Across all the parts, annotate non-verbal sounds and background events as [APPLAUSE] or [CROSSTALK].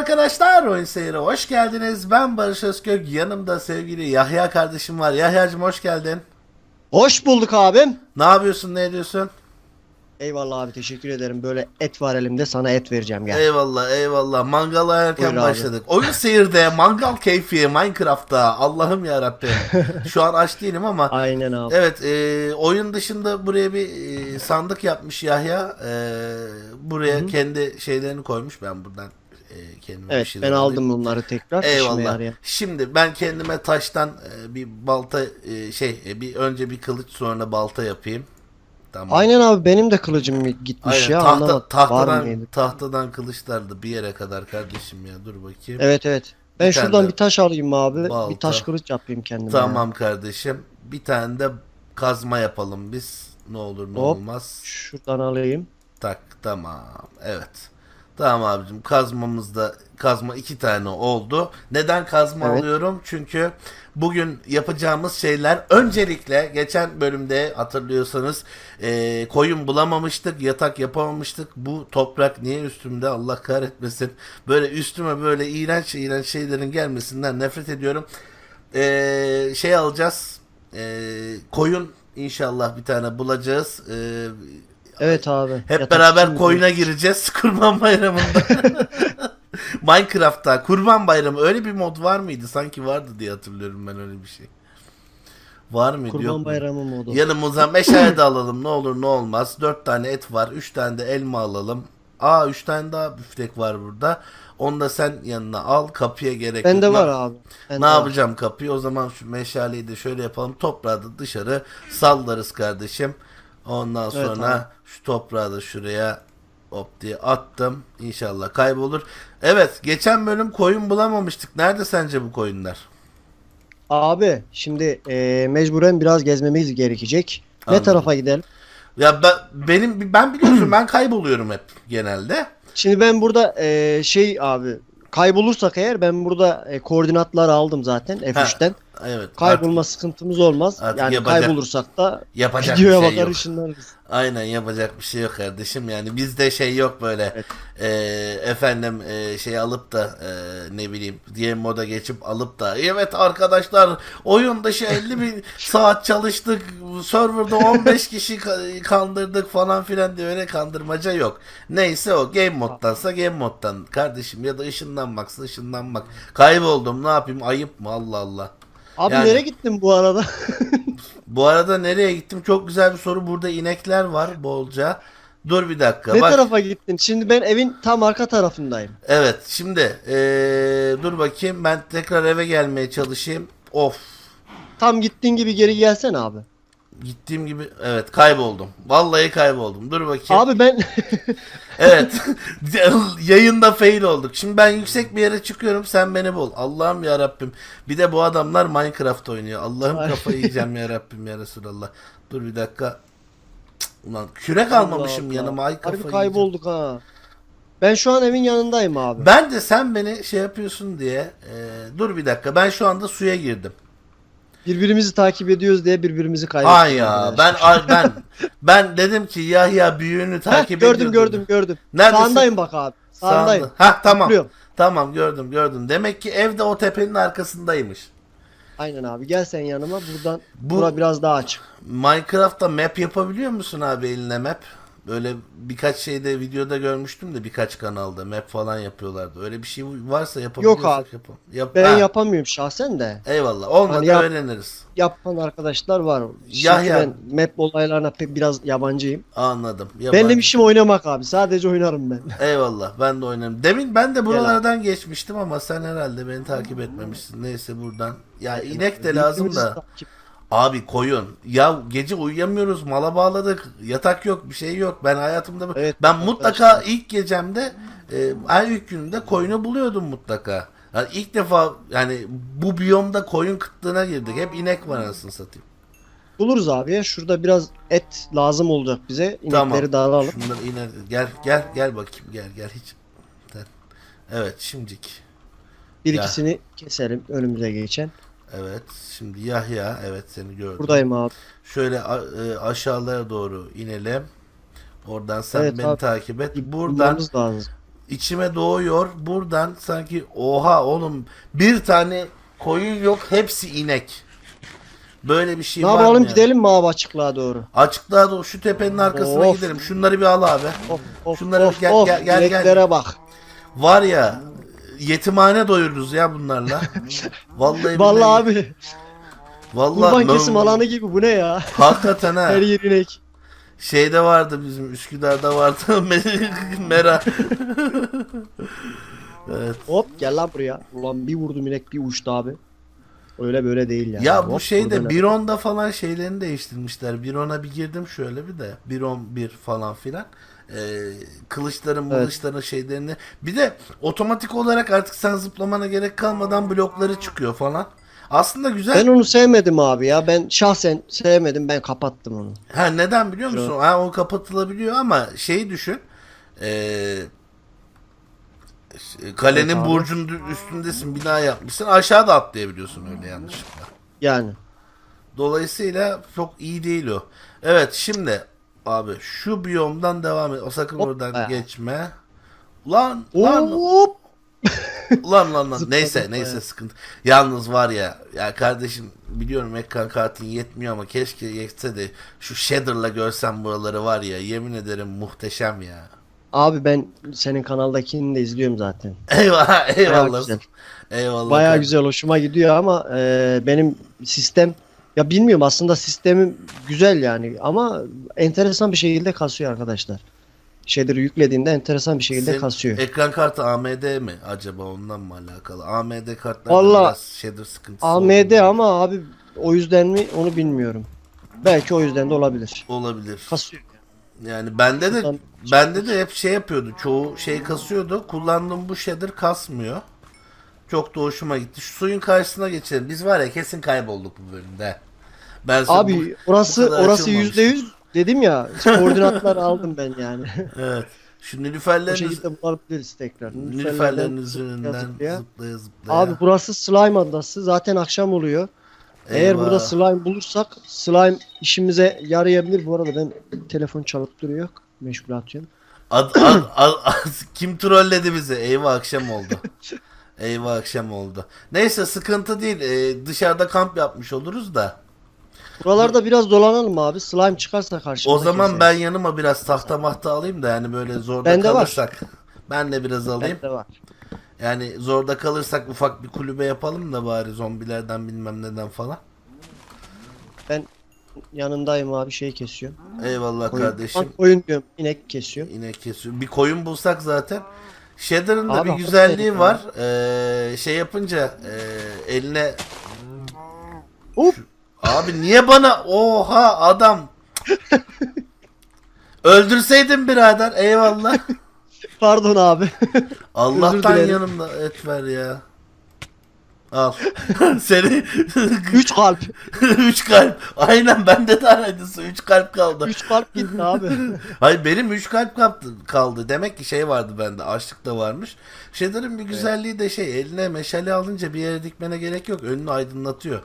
Arkadaşlar oyun seyri hoş geldiniz. Ben Barış Özkök. Yanımda sevgili Yahya kardeşim var. Yahya'cım hoş geldin. Hoş bulduk abim. Ne yapıyorsun ne ediyorsun? Eyvallah abi teşekkür ederim. Böyle et var elimde sana et vereceğim gel. Eyvallah eyvallah. Mangala erken Buyur abi. başladık. Oyun seyirde mangal keyfi Minecraft'ta. Allah'ım ya Rabbim. [LAUGHS] Şu an aç değilim ama Aynen abi. Evet, e, oyun dışında buraya bir e, sandık yapmış Yahya. E, buraya kendi şeylerini koymuş. Ben buradan e, kendime bir Evet şeyler ben alayım. aldım bunları tekrar. Eyvallah. Şimdi ben kendime taştan e, bir balta e, şey e, bir önce bir kılıç sonra balta yapayım. Tamam. Aynen abi benim de kılıcım gitmiş Aynen. ya. Tahta, anlamadım. Tahtadan tahtadan kılıçlardı bir yere kadar kardeşim ya. Dur bakayım. Evet evet. Ben Bir şuradan bir taş alayım abi. balta. Bir taş kılıç yapayım kendime. Tamam kardeşim. Bir tane de kazma yapalım biz. Ne olur ne Hop. olmaz. ya. Şuradan alayım. Tak tamam. Evet. Tamam abicim kazmamızda kazma iki tane oldu. Neden kazma Evet. alıyorum? Çünkü bugün yapacağımız şeyler öncelikle geçen bölümde hatırlıyorsanız e, koyun bulamamıştık, yatak yapamamıştık. Bu toprak niye üstümde Allah kahretmesin. Böyle üstüme böyle iğrenç iğrenç şeylerin gelmesinden nefret ediyorum. E, şey alacağız. E, koyun inşallah bir tane bulacağız. E, Evet abi. hep Yatak beraber koyuna gireceğiz [LAUGHS] Kurban Bayramı'nda. [LAUGHS] Minecraft'ta Kurban Bayramı öyle bir mod var mıydı? Sanki vardı diye hatırlıyorum ben öyle bir şey. Var mıydı? yok Kurban mu? bayramı modu. Yanımıza meşale de alalım ne olur ne olmaz. 4 tane et var. 3 tane de elma alalım. Aa 3 tane daha büftek var burada. Onu da sen yanına al. Kapıya gerek Bende yok. var Ne- abi. Bende ne var. yapacağım kapıyı? O zaman şu meşaleyi de şöyle yapalım. Toprağı da dışarı sallarız kardeşim. Ondan Evet sonra şu toprağı da şuraya hop diye attım. İnşallah kaybolur. Evet geçen bölüm koyun bulamamıştık. Nerede sence bu koyunlar? Abi şimdi e, mecburen biraz gezmemiz gerekecek. Anladım. Ne tarafa gidelim? Ya ben benim ben biliyorsun ben kayboluyorum hep genelde. Şimdi ben burada e, şey abi kaybolursak eğer ben burada e, koordinatları aldım zaten F3'ten. Evet. Kaybolma sıkıntımız olmaz. artık yani yapacak- kaybolursak da yapacak videoya bir şey bakar yok. ışınlarız. Aynen yapacak bir şey yok kardeşim. Yani bizde şey yok böyle Evet. e, efendim e, şey alıp da e, ne bileyim diye moda geçip alıp da evet arkadaşlar oyun dışı 50 bin [LAUGHS] saat çalıştık serverda 15 kişi ka- kandırdık falan filan diye öyle kandırmaca yok. Neyse o game moddansa game moddan kardeşim ya da ışınlanmaksa ışınlanmak. Kayboldum ne yapayım ayıp mı Allah Allah. Abi Yani- nereye gittin bu arada? [LAUGHS] Bu arada nereye gittim? Çok güzel bir soru. Burada inekler var bolca. Dur bir dakika. ne Bak. tarafa gittin? Şimdi ben evin tam arka tarafındayım. Evet. Şimdi eee, dur bakayım. Ben tekrar eve gelmeye çalışayım. Of. Tam gittiğin gibi geri gelsen abi. Gittiğim gibi evet kayboldum. Vallahi kayboldum. Dur bakayım. Abi ben [LAUGHS] Evet. [LAUGHS] Yayında fail olduk. Şimdi ben yüksek bir yere çıkıyorum. Sen beni bul. Allah'ım ya Rabbim. Bir de bu adamlar Minecraft oynuyor. Allah'ım Ay. kafayı yiyeceğim ya Rabbim ya Resulallah. Dur bir dakika. Cık, Ulan kürek almamışım Allah Allah. yanıma. Ay Harbi kafayı yiyeceğim. kaybolduk ha. Ben şu an evin yanındayım abi. Ben de sen beni şey yapıyorsun diye e, dur bir dakika ben şu anda suya girdim. Birbirimizi takip ediyoruz diye birbirimizi kaybettik. Ay ya ben [LAUGHS] ben ben dedim ki Yahya büyüğünü takip gördüm ediyor gördüm dedim. gördüm. Neredesin? Sağındayım bak abi. Sağındayım. Sağında. Ha tamam. Biliyorum. Tamam gördüm gördüm. Demek ki evde o tepenin arkasındaymış. Aynen abi gel sen yanıma buradan Bu- bura biraz daha açık. Minecraft'ta map yapabiliyor musun abi eline map? Böyle birkaç şeyde videoda görmüştüm de birkaç kanalda map falan yapıyorlardı. Öyle bir şey varsa yapabiliyorsak abi. yapalım. Yap- Ben Ha, yapamıyorum şahsen de. Eyvallah. Olmadı Hani yap- öğreniriz. Yapan arkadaşlar var. Şimdi Yahya. ben map olaylarına pek biraz yabancıyım. Anladım. Benim Yabancı. işim oynamak abi. Sadece oynarım ben. [LAUGHS] Eyvallah ben de oynarım. Demin ben de Gel buralardan geçmiştim ama sen herhalde beni takip etmemişsin. Neyse buradan. Ya inek de lazım da. takip- Abi koyun. Ya gece uyuyamıyoruz. Mala bağladık. Yatak yok. Bir şey yok. Ben hayatımda Evet, ben arkadaşlar. mutlaka ilk gecemde e, her ilk günümde koyunu buluyordum mutlaka. Yani ilk defa yani bu biyomda koyun kıtlığına girdik. Hep inek var anasını satayım. Buluruz abi ya. Şurada biraz et lazım olacak bize. İnekleri Tamam. de alalım. Şunları iner. Gel gel gel bakayım. Gel gel hiç. Evet şimdiki. Bir Ya. ikisini keselim önümüze geçen. Evet. Şimdi Yahya. Evet seni gördüm. Buradayım abi. Şöyle a- e, aşağılara doğru inelim. Oradan sen Evet beni abi. takip et. Buradan Bulmamız lazım. içime doğuyor. Buradan sanki oha oğlum bir tane koyun yok hepsi inek. Böyle bir şey Ne var mı yapalım yani? gidelim mi abi açıklığa doğru? Açıklığa doğru şu tepenin arkasına Of. gidelim. Şunları bir al abi. Of of Şunları of gel- of. gel- gel- gel. İneklere bak. Var ya yetimhane doyururuz ya bunlarla. [LAUGHS] Vallahi Vallahi billahi. abi Vallahi kurban kesim alanı gibi bu ne ya? Hakikaten ha. [LAUGHS] Her yer inek. Şeyde vardı bizim Üsküdar'da vardı [LAUGHS] Mera. evet. Hop gel lan buraya. Ulan bir vurdum inek bir uçtu abi. Öyle böyle değil yani. Ya bu Hop, şeyde buradan- Biron'da falan şeylerini değiştirmişler. Biron'a bir girdim şöyle bir de. Biron 1 falan filan. Ee, kılıçların Evet. kılıçların şeylerini. Bir de otomatik olarak artık sen zıplamana gerek kalmadan blokları çıkıyor falan. Aslında güzel. Ben onu sevmedim abi ya. Ben şahsen sevmedim. Ben kapattım onu. Ha neden biliyor musun? Şu- Ha o kapatılabiliyor ama şeyi düşün. Ee, kalenin Evet abi. burcunun üstündesin, bina yapmışsın. Aşağıda atlayabiliyorsun öyle yanlışlıkla. Yani. Dolayısıyla çok iyi değil o. Evet şimdi abi şu biyomdan devam et. O sakın Hop. oradan Ha. geçme. Lan lan Hop. lan lan lan. Neyse neyse sıkıntı. Yalnız var ya ya kardeşim biliyorum ekran kartın yetmiyor ama keşke yetse de şu shader'la görsem buraları var ya yemin ederim muhteşem ya. Abi ben senin kanaldakini de izliyorum zaten. Eyvallah Bayağı güzel. Eyvallah. Bayağı güzel hoşuma gidiyor ama e, benim sistem ya bilmiyorum aslında sistemim güzel yani ama enteresan bir şekilde kasıyor arkadaşlar. Şeyleri yüklediğinde enteresan bir şekilde Senin kasıyor. Ekran kartı AMD mi acaba ondan mı alakalı? AMD kartlar Vallahi biraz shader sıkıntısı AMD oluyor. ama abi o yüzden mi onu bilmiyorum. Belki o yüzden de olabilir. olabilir. Kasıyor. Yani bende de bende de hep şey yapıyordu. Çoğu şey kasıyordu. Kullandığım bu shader kasmıyor. Çok da hoşuma gitti. Şu suyun karşısına geçelim. Biz var ya kesin kaybolduk bu bölümde. Ben Abi bu- bu orası kadar orası yüzde yüz dedim ya [LAUGHS] koordinatları aldım ben yani. evet. Şu o nilüferlerin, şekilde bulabiliriz tekrar. nilüferlerin üzerinden zıplaya. zıplaya zıplaya. Abi burası slime adası. Zaten akşam oluyor. Eğer Eyvah. burada slime bulursak slime işimize yarayabilir. Bu arada ben telefon çalıp duruyor. Meşgul atıyorum. Ad, ad, ad, ad- kim trolledi bizi? Eyvah akşam oldu. [LAUGHS] Eyvah akşam oldu. Neyse sıkıntı değil. Ee, dışarıda kamp yapmış oluruz da. Buralarda biraz dolanalım abi. Slime çıkarsa karşımıza O zaman keseriz. ben yanıma biraz tahta mahta alayım da yani böyle zorda Bende var. kalırsak. Ben de biraz alayım. Bende var. Yani zorda kalırsak ufak bir kulübe yapalım da bari zombilerden bilmem neden falan. Ben yanındayım abi şey kesiyorum. Eyvallah Koyun, kardeşim. Bak, koyun diyorum. inek kesiyorum. İnek kesiyor. Bir koyun bulsak zaten. Shader'ın da bir güzelliği var. Ee, şey yapınca ee, eline Hop. Abi niye bana oha adam Öldürseydin birader eyvallah. [LAUGHS] Pardon abi. Allah'tan dilerim. yanımda et ver ya. Al. [LAUGHS] Seni [LAUGHS] Üç kalp. [LAUGHS] 3 kalp. Aynen bende de aynısı 3 kalp kaldı. Üç kalp gitti abi. Hayır benim 3 kalp kaldı, kaldı. Demek ki şey vardı bende. Açlık da varmış. Shader'ın bir güzelliği de şey eline meşale alınca bir yere dikmene gerek yok. Önünü aydınlatıyor.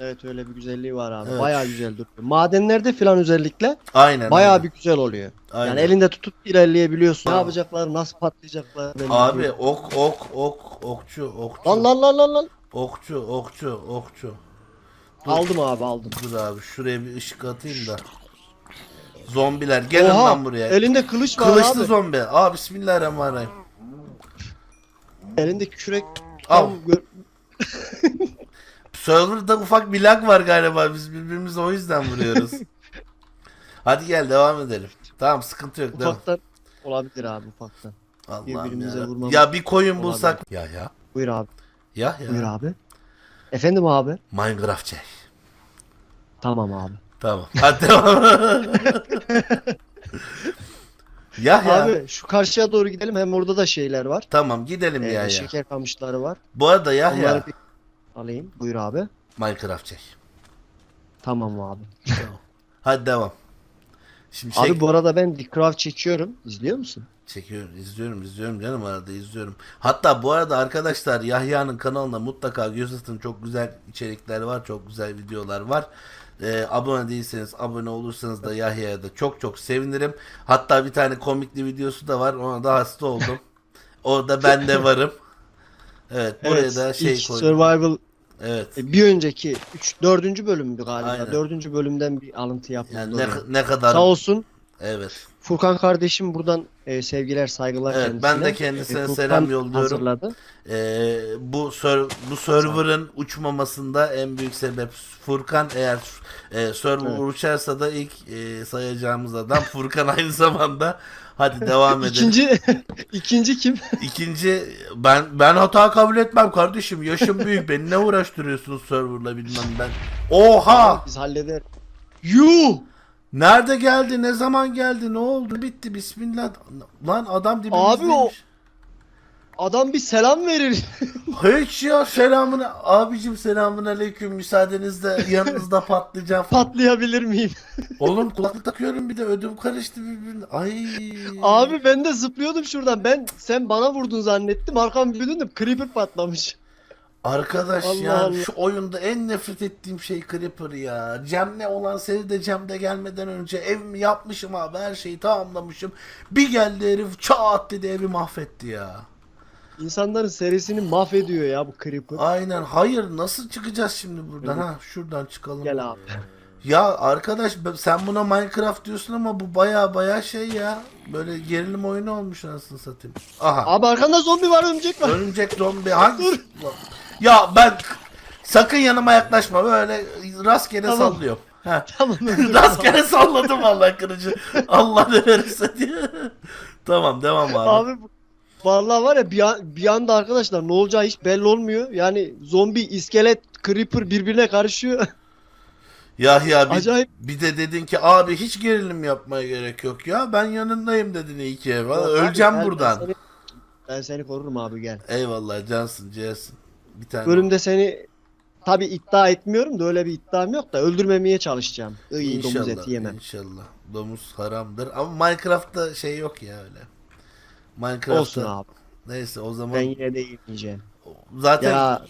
Evet öyle bir güzelliği var abi. Evet. Bayağı güzel duruyor. Madenlerde falan özellikle Aynen. bayağı aynen. bir güzel oluyor. Aynen. Yani elinde tutup ilerleyebiliyorsun. Ne yapacaklar, nasıl patlayacaklar. Abi değil. ok ok ok okçu okçu. Lan lan lan lan lan. Okçu okçu okçu. Dur. Aldım abi aldım. Dur abi şuraya bir ışık atayım da. Zombiler gelin Oha, lan buraya. Elinde kılıç var Kılıçlı abi. zombi. Aa bismillahirrahmanirrahim. Elinde kürek. Al. [LAUGHS] Server'da ufak bir lag var galiba. Biz birbirimizi o yüzden [LAUGHS] vuruyoruz. Hadi gel devam edelim. Tamam sıkıntı yok. Devam. ufaktan olabilir abi ufaktan. Allah'ım birbirimize ya. vurmamız Ya bir koyun olabilir. bulsak. Ya ya. Buyur abi. Ya ya. Buyur abi. Efendim abi. Minecraft çek. Tamam abi. Tamam. Hadi devam. [LAUGHS] ya ya. Abi şu karşıya doğru gidelim. Hem orada da şeyler var. Tamam gidelim Ee, ya ya. şeker kamışları var. Bu arada ya ya. Onları bir alayım. Buyur abi. Minecraft çek. Tamam abi. Tamam. Hadi devam. Şimdi Abi çek- bu arada ben Decraft çekiyorum. İzliyor musun? Çekiyorum, izliyorum, izliyorum canım arada izliyorum. Hatta bu arada arkadaşlar Yahya'nın kanalına mutlaka göz atın. Çok güzel içerikler var, çok güzel videolar var. Ee, abone değilseniz abone olursanız da Yahya'ya da çok çok sevinirim. Hatta bir tane komikli videosu da var. Ona da hasta oldum. [LAUGHS] Orada ben de varım. Evet buraya Evet, da şey ilk koydum. Survival Evet. e, bir önceki 3 4. bölümdü galiba. Aynen. 4. bölümden bir alıntı yapıldı. Yani ne, ne kadar Sağ olsun evet. Furkan kardeşim buradan e, sevgiler saygılar Evet, kendisine. ben de kendisine Furkan selam yolluyorum. Hazırladı. Ee, bu ser, bu server'ın uçmamasında en büyük sebep Furkan. Eğer e, server Evet. uçarsa da ilk e, sayacağımız adam [LAUGHS] Furkan aynı zamanda. Hadi devam edelim. İkinci [LAUGHS] ikinci kim? [LAUGHS] İkinci ben ben hata kabul etmem kardeşim. Yaşım büyük. Beni ne uğraştırıyorsunuz serverla bilmem ben. Oha! Biz halleder. Yuh! Nerede geldi? Ne zaman geldi? Ne oldu? Bitti. Bismillah. Lan adam dibimizdeymiş. Abi o- Adam bir selam verir. [LAUGHS] Hiç ya selamını abicim selamun aleyküm müsaadenizle yanınızda patlayacağım. Patlayabilir miyim? [LAUGHS] Oğlum kulaklık takıyorum bir de ödüm karıştı birbirine. Ay. Abi ben de zıplıyordum şuradan. Ben sen bana vurdun zannettim. Arkam bir döndüm. Creeper patlamış. Arkadaş Allah ya Allah. şu oyunda en nefret ettiğim şey Creeper ya. Cem'le olan seni de Cem'de gelmeden önce evimi yapmışım abi her şeyi tamamlamışım. Bir geldi herif çat dedi evi mahvetti ya. İnsanların serisini mahvediyor ya bu Creeper. Aynen hayır nasıl çıkacağız şimdi buradan ha şuradan çıkalım. Gel abi. Ya arkadaş sen buna Minecraft diyorsun ama bu baya baya şey ya. Böyle gerilim oyunu olmuş anasını satayım. Aha. Abi arkanda zombi var örümcek var. Örümcek zombi hangi? Ya ben sakın yanıma yaklaşma böyle rastgele Tamam. sallıyorum. [LAUGHS] Tamam rastgele salladım vallahi kırıcı. Allah ne verirse diye. tamam devam abi. Abi Vallahi var ya bir, an- bir anda arkadaşlar ne olacağı hiç belli olmuyor. Yani zombi, iskelet, creeper birbirine karışıyor. [LAUGHS] Yahya bir, Acayip. bir de dedin ki abi hiç gerilim yapmaya gerek yok ya. Ben yanındayım dedin iyi ki. Vallahi abi, öleceğim ben- buradan. Ben seni, ben seni korurum abi gel. Eyvallah cansın ciğersin. Bir tane. Bölümde seni tabi iddia etmiyorum da öyle bir iddiam yok da öldürmemeye çalışacağım. İyi domuz İnşallah, eti yemem. İnşallah. Domuz haramdır. Ama Minecraft'ta şey yok ya öyle. Minecraft'ta Olsun abi. neyse o zaman Ben yine de yemeyeceğim. zaten Ya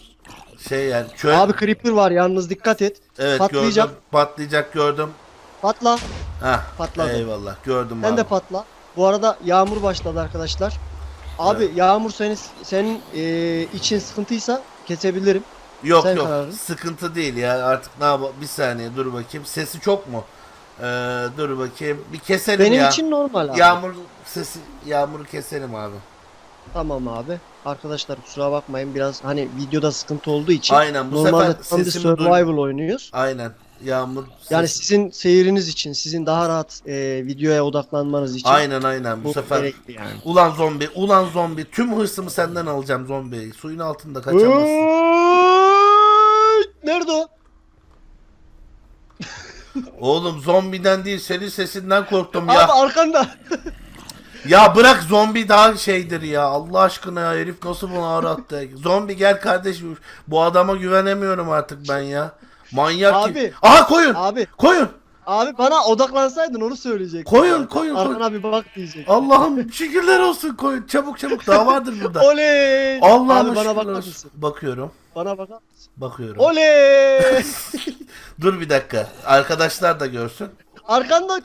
şey yani köy abi creeper var yalnız dikkat et. evet patlayacak. gördüm. Patlayacak gördüm. Patla. Hah. Patladı. Eyvallah. Gördüm Sen abi. de patla. Bu arada yağmur başladı arkadaşlar. Abi Evet. yağmur senin senin e, için sıkıntıysa kesebilirim. yok sen yok. kararın. Sıkıntı değil ya. Artık ne yap bir saniye dur bakayım. Sesi çok mu? Ee, dur bakayım. Bir keselim Benim ya. için normal abi. Yağmur sesi yağmuru keselim abi. Tamam abi. Arkadaşlar kusura bakmayın biraz hani videoda sıkıntı olduğu için. Aynen bu Normalde sefer tam bir sesimi survival oynuyoruz. Aynen. Yağmur Yani sizin seyiriniz için, sizin daha rahat e, videoya odaklanmanız için Aynen aynen. Bu, bu sefer gerekli yani. ulan zombi ulan zombi. Tüm hırsımı senden alacağım zombi. Suyun altında kaçamazsın! Nerede o? [LAUGHS] oğlum zombiden değil senin sesinden korktum Abi ya arkanda. [LAUGHS] ya bırak zombi daha şeydir ya. Allah aşkına ya herif nasıl bunu arattı zombi gel kardeşim. Bu adama güvenemiyorum artık ben ya manyak Abi. gibi. aha koyun Abi, koyun abi bana odaklansaydın onu söyleyecektim. Koyun, koyun, koyun. Arkana bir bak diyecek. Allah'ım şükürler olsun koyun çabuk çabuk daha vardır burada [LAUGHS] Oley! Allah'ım Abi bana bakar mısın? bakıyorum Bana bakar mısın? bakıyorum Oley! [LAUGHS] Dur bir dakika. Arkadaşlar da görsün. Arkanda.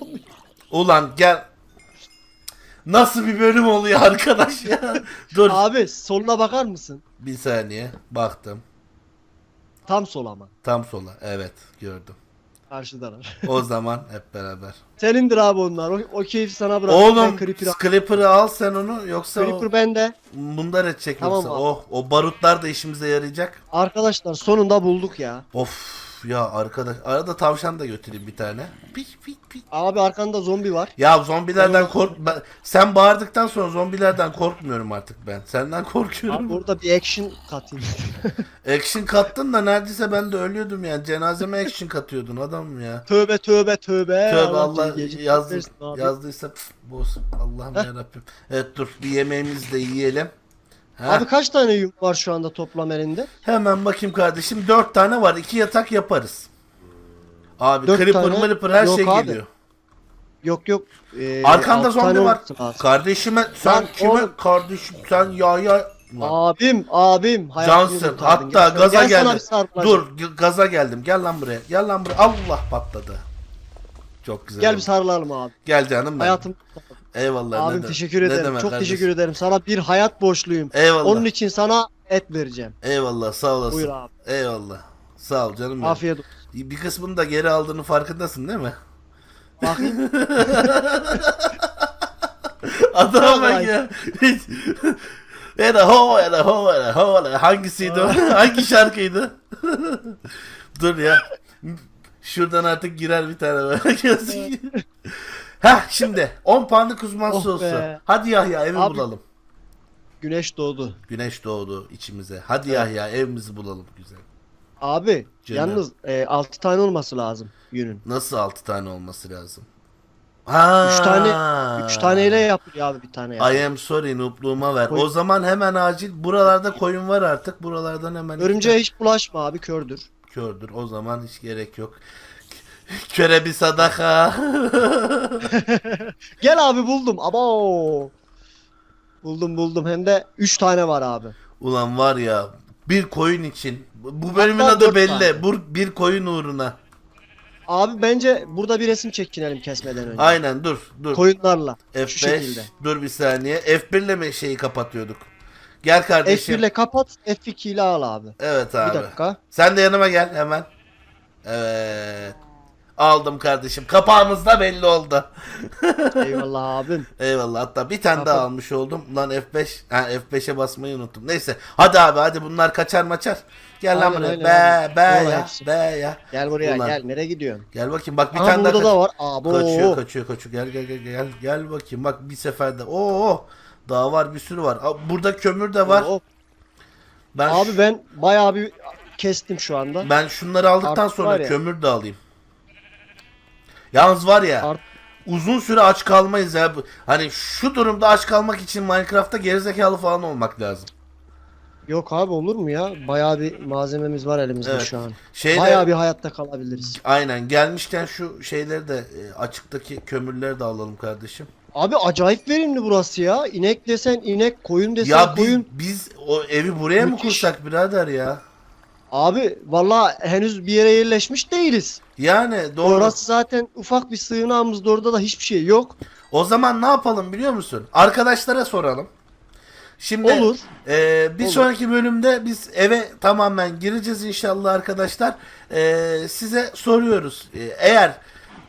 [LAUGHS] Ulan gel. Nasıl bir bölüm oluyor arkadaş ya? Dur Abi soluna bakar mısın? bir saniye. Baktım. Tam sol ama. Tam sola. Evet gördüm. Karşıdalar. O zaman hep beraber. [LAUGHS] Senindir abi onlar. O, o keyfi sana bırak. Oğlum Creeper'ı- Clipper'ı al sen onu yoksa Creeper o bende. bunlar edecek Tamam yoksa. abi. Oh o barutlar da işimize yarayacak. Arkadaşlar sonunda bulduk ya. Of ya arkadaş arada tavşan da götüreyim bir tane. Pik pik pik. Abi arkanda zombi var. Ya zombilerden kork ben- sen bağırdıktan sonra zombilerden korkmuyorum artık ben. Senden korkuyorum. Abi orada bir action katayım. [LAUGHS] Action kattın da neredeyse ben de ölüyordum yani. Cenazeme action katıyordun adamım ya. tövbe tövbe tövbe. Tövbe Allah yazdı, yazdıysa pf, bozsun. Allah'ım yarabbim. Evet dur bir yemeğimizi de yiyelim. Ha, Abi kaç tane yum var şu anda toplam elinde? Hemen bakayım kardeşim. Dört tane var. iki yatak yaparız. Abi Dört creeper tane? mırıpır her Yok şey abi. geliyor. Yok yok. Ee, Arkanda zombi var. Kardeşime sen Lan kime oğlum. kardeşim sen ya ya. Abim, abim. Cansın. Hatta Gel- gaza gel geldim. Dur gaza geldim. Gel lan buraya. Gel lan buraya. Allah patladı. Çok güzel. Gel bir sarılalım abi. Gel canım benim. Hayatım. Eyvallah. Abim ne teşekkür ne ederim. demek Çok kardeşim. teşekkür ederim. Sana bir hayat borçluyum. Eyvallah. Onun için sana et vereceğim. Eyvallah sağ olasın. Buyur abi. Eyvallah. Sağ ol canım benim. Afiyet olsun. Bir kısmını da geri aldığını farkındasın değil mi? Bakayım. [LAUGHS] Adam bak ya. Hiç. Eda ho eda ho eda ho eda. Hangisiydi o? Hangi şarkıydı? [LAUGHS] Dur ya. Şuradan artık girer bir tane böyle. [LAUGHS] Heh şimdi 10 puanlık uzman Oh sosu. be. Hadi Yahya evi Abi- bulalım. Güneş doğdu. Güneş doğdu içimize. Hadi Yahya evimizi bulalım güzel. Abi Canım. yalnız e, 6 tane olması lazım yünün. Nasıl 6 tane olması lazım? Ha. 3 tane 3 taneyle yapılıyor abi bir tane. yap. I am sorry noobluğuma ver. Koy- O zaman hemen acil. Buralarda koyun var artık. Buralardan hemen. Örümceğe hiç bulaşma abi kördür. Kördür. O zaman hiç gerek yok. Köre bir sadaka. [LAUGHS] Gel abi buldum. Abo. Buldum buldum hem de 3 tane var abi. Ulan var ya bir koyun için. Bu bölümün Hatta adı dört belli. tane. Bu bir koyun uğruna. Abi bence burada bir resim çekinelim kesmeden önce. Aynen dur dur. Koyunlarla. Şu F5 şekilde. dur bir saniye. F1 ile mi şeyi kapatıyorduk? Gel kardeşim. F1 ile kapat, F2 ile al abi. Evet abi. Bir dakika. Sen de yanıma gel hemen. Evet. Aldım kardeşim. Kapağımız da belli oldu. Eyvallah abim. [LAUGHS] Eyvallah. Hatta bir tane daha almış oldum. Lan F5. Ha F5'e basmayı unuttum. Neyse. Hadi abi hadi bunlar kaçar maçar. Gel lan Aynen, buraya. aynen, Be aynen. be ya. hepsi. Be ya. Gel buraya Ulan. gel. Nereye gidiyorsun? Gel bakayım. Bak bir Aha tane daha burada kaç- da var. Abo. kaçıyor kaçıyor kaçıyor. Gel gel gel gel. Gel bakayım. Bak bir seferde. Oo. Daha var bir sürü var. Aa, Burada kömür de var. Oo. Ben Abi ben bayağı bir kestim şu anda. Ben şunları aldıktan Artık sonra ya. kömür de alayım. Yalnız var ya Art- uzun süre aç kalmayız ya. Hani şu durumda aç kalmak için Minecraft'ta gerizekalı falan olmak lazım. Yok abi olur mu ya? Bayağı bir malzememiz var elimizde Evet. şu an. Şeyde Bayağı bir hayatta kalabiliriz. aynen gelmişken şu şeyleri de e, açıktaki kömürleri de alalım kardeşim. Abi acayip verimli burası ya. İnek desen inek, koyun desen Ya biz, koyun. biz o evi buraya mı Müthiş. kursak birader ya? Abi valla henüz bir yere yerleşmiş değiliz. Yani doğru. Orası zaten ufak bir sığınağımız da orada da hiçbir şey yok. O zaman ne yapalım biliyor musun? Arkadaşlara soralım. Şimdi Olur. Ee, bir Olur. sonraki bölümde biz eve tamamen gireceğiz inşallah arkadaşlar. Ee, size soruyoruz. Ee, eğer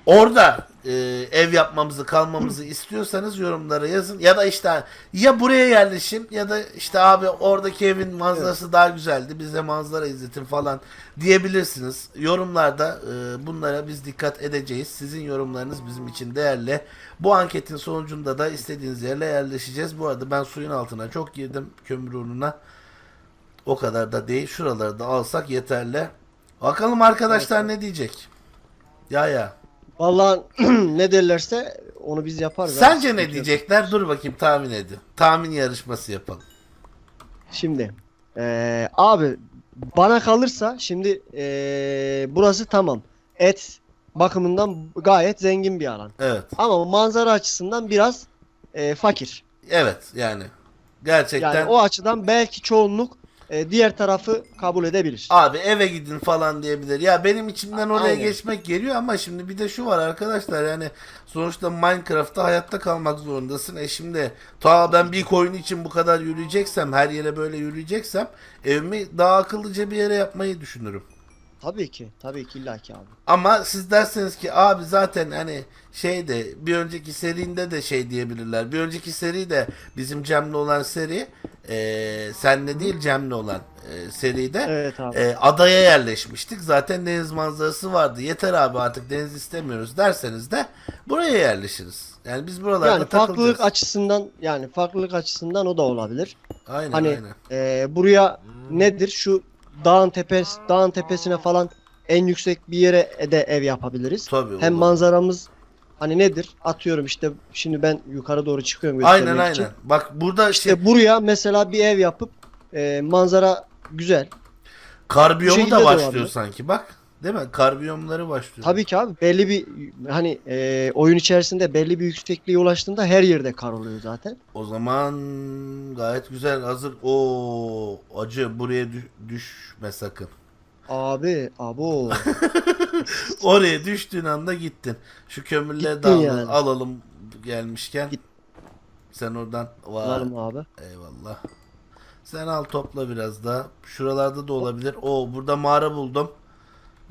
orada e, ev yapmamızı kalmamızı istiyorsanız yorumlara yazın. Ya da işte ya buraya yerleşin ya da işte abi oradaki evin manzarası daha güzeldi bize manzara izletin falan diyebilirsiniz. Yorumlarda e, bunlara biz dikkat edeceğiz. Sizin yorumlarınız bizim için değerli. Bu anketin sonucunda da istediğiniz yerle yerleşeceğiz. Bu arada ben suyun altına çok girdim kömür uğruna. O kadar da değil. Şuraları da alsak yeterli. Bakalım arkadaşlar ne diyecek? Ya ya. Valla [CLEARS THROAT] ne derlerse onu biz yaparız. Sence abi, ne yok. diyecekler? Dur bakayım tahmin edin. Tahmin yarışması yapalım. Şimdi eee, abi bana kalırsa şimdi eee, burası tamam. Et bakımından gayet zengin bir alan. Evet. Ama manzara açısından biraz eee, fakir. Evet yani. Gerçekten. Yani o açıdan belki çoğunluk eee, diğer tarafı kabul edebilir. Abi eve gidin falan diyebilir. Ya benim içimden oraya Aynen. geçmek geliyor ama şimdi bir de şu var arkadaşlar yani sonuçta Minecraft'ta hayatta kalmak zorundasın. E şimdi ta ben bir koyun için bu kadar yürüyeceksem her yere böyle yürüyeceksem evimi daha akıllıca bir yere yapmayı düşünürüm. Tabii ki. Tabii ki illaki abi. Ama siz derseniz ki abi zaten hani şeyde bir önceki serinde de şey diyebilirler. Bir önceki seri de bizim Cem'le olan seri e, senle değil Cem'le olan e, seride Evet abi. e, adaya yerleşmiştik. Zaten deniz manzarası vardı. Yeter abi artık deniz istemiyoruz derseniz de buraya yerleşiriz. Yani biz buralarda yani farklılık açısından yani farklılık açısından o da olabilir. Aynen Hani aynen. eee, buraya nedir şu dağın tepesi dağın tepesine falan en yüksek bir yere de ev yapabiliriz. Tabii. Hem olur. manzaramız hani nedir? Atıyorum işte şimdi ben yukarı doğru çıkıyorum Aynen göstermek aynen. için. Bak burada İşte şey, buraya mesela bir ev yapıp eee, manzara güzel. kar bu biyomu şekilde da de başlıyor olabilir. sanki bak. Değil mi? Karbiyomları başlıyor. Tabii ki abi belli bir hani e, oyun içerisinde belli bir yüksekliğe ulaştığında her yerde kar oluyor zaten. O zaman gayet güzel hazır. O acı buraya dü- düşme sakın. Abi abo. [LAUGHS] [LAUGHS] Oraya düştüğün anda gittin. Şu kömürleri Gittin de al- yani. alalım gelmişken. Git. Sen oradan var. Alalım abi. Eyvallah. Sen al topla biraz daha. Şuralarda da olabilir. O burada mağara buldum.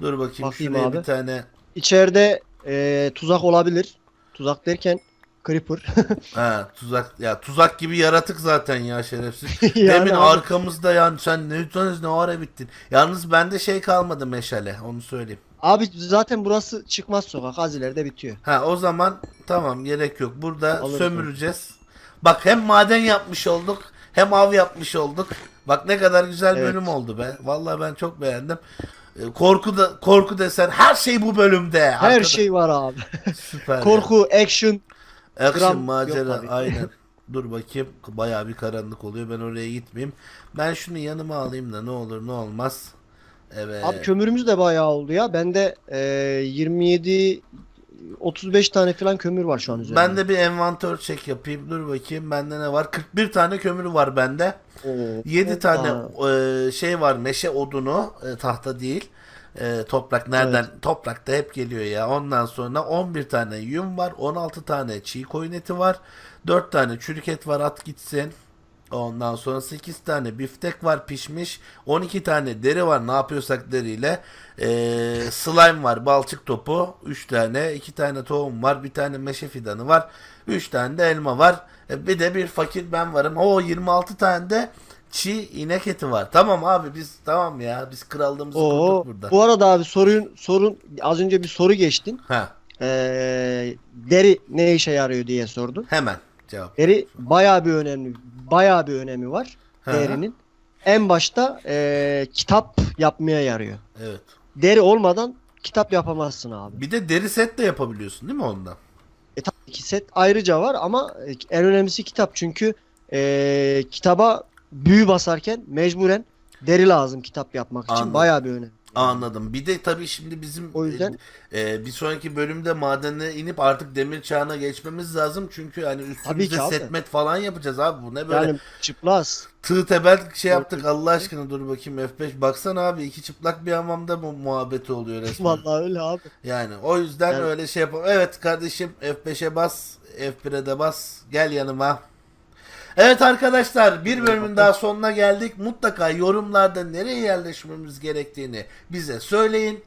Dur bakayım Bakayım şuraya abi. bir tane. İçeride e, tuzak olabilir. Tuzak derken creeper. [LAUGHS] Ha tuzak ya tuzak gibi yaratık zaten ya şerefsiz. [LAUGHS] Yani Demin abi. arkamızda yani sen ne ne ara bittin. Yalnız bende şey kalmadı meşale onu söyleyeyim. Abi zaten burası çıkmaz sokak. Az ileride bitiyor. Ha o zaman tamam gerek yok. Burada Alırız sömüreceğiz. Bak hem maden yapmış olduk hem av yapmış olduk. Bak ne kadar güzel Evet. bölüm oldu be. Vallahi ben çok beğendim. Ee, Korku da korku desen her şey bu bölümde. Her Arkada- şey var abi. süper. [LAUGHS] ya. Korku, action. Action gram yok macera tabii. aynen. [LAUGHS] Dur bakayım. Bayağı bir karanlık oluyor. Ben oraya gitmeyeyim. Ben şunu yanıma alayım da ne olur ne olmaz. Evet. Abi kömürümüz de bayağı oldu ya. Bende e, 27 35 tane falan kömür var şu an üzerinde. ben de bir envanter check yapayım. Dur bakayım bende ne var? 41 tane kömür var bende. Oo. 7 tane e, şey var meşe odunu e, tahta değil. E, toprak nereden? Toprakta hep geliyor ya. Ondan sonra 11 tane yün var. 16 tane çiğ koyun eti var. 4 tane çürük et var at gitsin. Ondan sonra 8 tane biftek var pişmiş. 12 tane deri var ne yapıyorsak deriyle. Ee, slime var balçık topu. 3 tane. 2 tane tohum var. Bir tane meşe fidanı var. 3 tane de elma var. E, bir de bir fakir ben varım. O 26 tane de çiğ inek eti var. Tamam abi biz tamam ya. Biz krallığımızı Oo. kurduk burada. Bu arada abi sorun sorun az önce bir soru geçtin. Ha, Ee, deri ne işe yarıyor diye sordun. hemen cevap. Deri bayağı bir önemli, bayağı bir önemi var Ha, derinin. En başta ee, kitap yapmaya yarıyor. Evet. Deri olmadan kitap yapamazsın abi. Bir de deri set de yapabiliyorsun değil mi ondan? E tabii ki set ayrıca var ama e, en önemlisi kitap çünkü e, kitaba büyü basarken mecburen deri lazım kitap yapmak için. Anladım. Bayağı bir önemli. Anladım. Bir de tabii şimdi bizim O yüzden- e, bir sonraki bölümde madene inip artık demir çağına geçmemiz lazım. Çünkü hani abi. setmet falan yapacağız abi. Bu ne böyle Yani çıplaz. tığ tebel şey yaptık Allah aşkına dur bakayım F5. Baksana abi iki çıplak bir hamamda bu muhabbeti oluyor resmen. [LAUGHS] Vallahi öyle abi. Yani o yüzden Yani- öyle şey yapalım. Evet kardeşim F5'e bas, F1'e de bas. Gel yanıma. Evet arkadaşlar bir bölümün daha sonuna geldik. Mutlaka yorumlarda nereye yerleşmemiz gerektiğini bize söyleyin.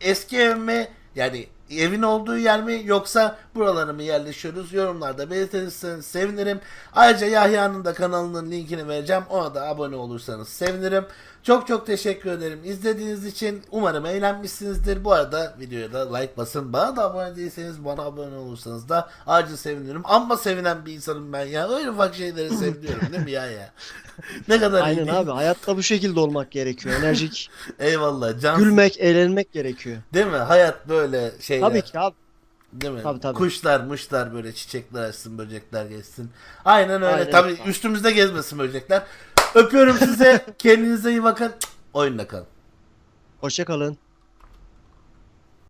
Eski ev mi? Yani evin olduğu yer mi yoksa buralara mı yerleşiyoruz? Yorumlarda belirtirseniz sevinirim. Ayrıca Yahya'nın da kanalının linkini vereceğim. Ona da abone olursanız sevinirim. Çok çok teşekkür ederim izlediğiniz için. Umarım eğlenmişsinizdir. Bu arada videoya da like basın. Bana da abone değilseniz bana abone olursanız da acil sevinirim. Amma sevinen bir insanım ben ya. Öyle ufak şeyleri [LAUGHS] seviyorum değil mi ya ya? ne kadar iyi Aynen değil. abi. Hayatta bu şekilde olmak gerekiyor. Enerjik. [LAUGHS] Eyvallah. Can gülmek, eğlenmek gerekiyor. değil mi? Hayat böyle şeyler. Tabii ki abi. Değil mi? Tabii, tabii. Kuşlar, muşlar böyle çiçekler açsın, böcekler geçsin. Aynen öyle. Aynen. Tabii üstümüzde gezmesin böcekler. Öpüyorum size. Kendinize iyi bakın. Oyunla kalın. Hoşça kalın.